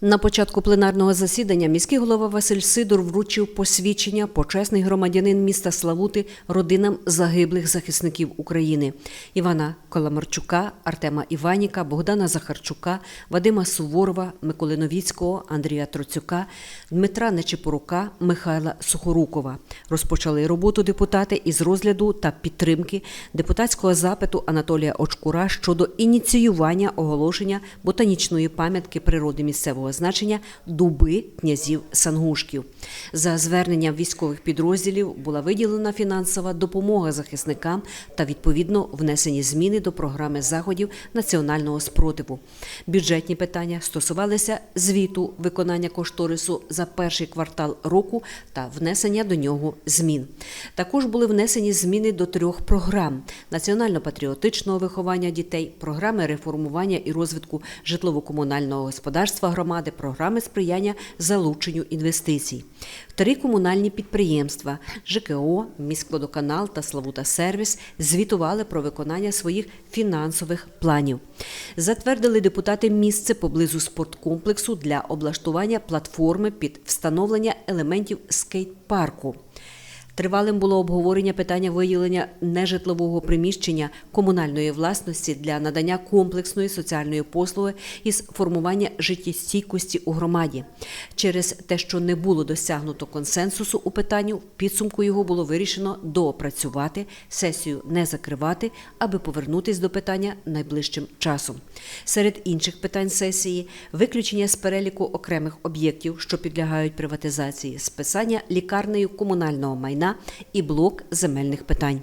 На початку пленарного засідання міський голова Василь Сидор вручив посвідчення почесний громадянин міста Славути родинам загиблих захисників України Івана Коломарчука, Артема Іваніка, Богдана Захарчука, Вадима Суворова, Миколи Новіцького, Андрія Троцюка, Дмитра Нечепорука, Михайла Сухорукова. Розпочали роботу депутати із розгляду та підтримки депутатського запиту Анатолія Очкура щодо ініціювання оголошення ботанічної пам'ятки природи місцевого значення дуби князів Сангушків. За зверненням військових підрозділів була виділена фінансова допомога захисникам та відповідно внесені зміни до програми заходів національного спротиву. Бюджетні питання стосувалися звіту виконання кошторису за перший квартал року та внесення до нього змін. Також були внесені зміни до трьох програм: національно-патріотичного виховання дітей, програми реформування і розвитку житлово-комунального господарства громади, програми сприяння залученню інвестицій. Три комунальні підприємства ЖКО, міськводоканал та Славута Сервіс звітували про виконання своїх фінансових планів. Затвердили депутати місце поблизу спорткомплексу для облаштування платформи під встановлення елементів скейт-парку. Тривалим було обговорення питання виділення нежитлового приміщення комунальної власності для надання комплексної соціальної послуги із формування життєстійкості у громаді. Через те, що не було досягнуто консенсусу у питанні, в підсумку його було вирішено доопрацювати, сесію не закривати, аби повернутись до питання найближчим часом. Серед інших питань сесії виключення з переліку окремих об'єктів, що підлягають приватизації, списання лікарнею комунального майна і блок земельних питань.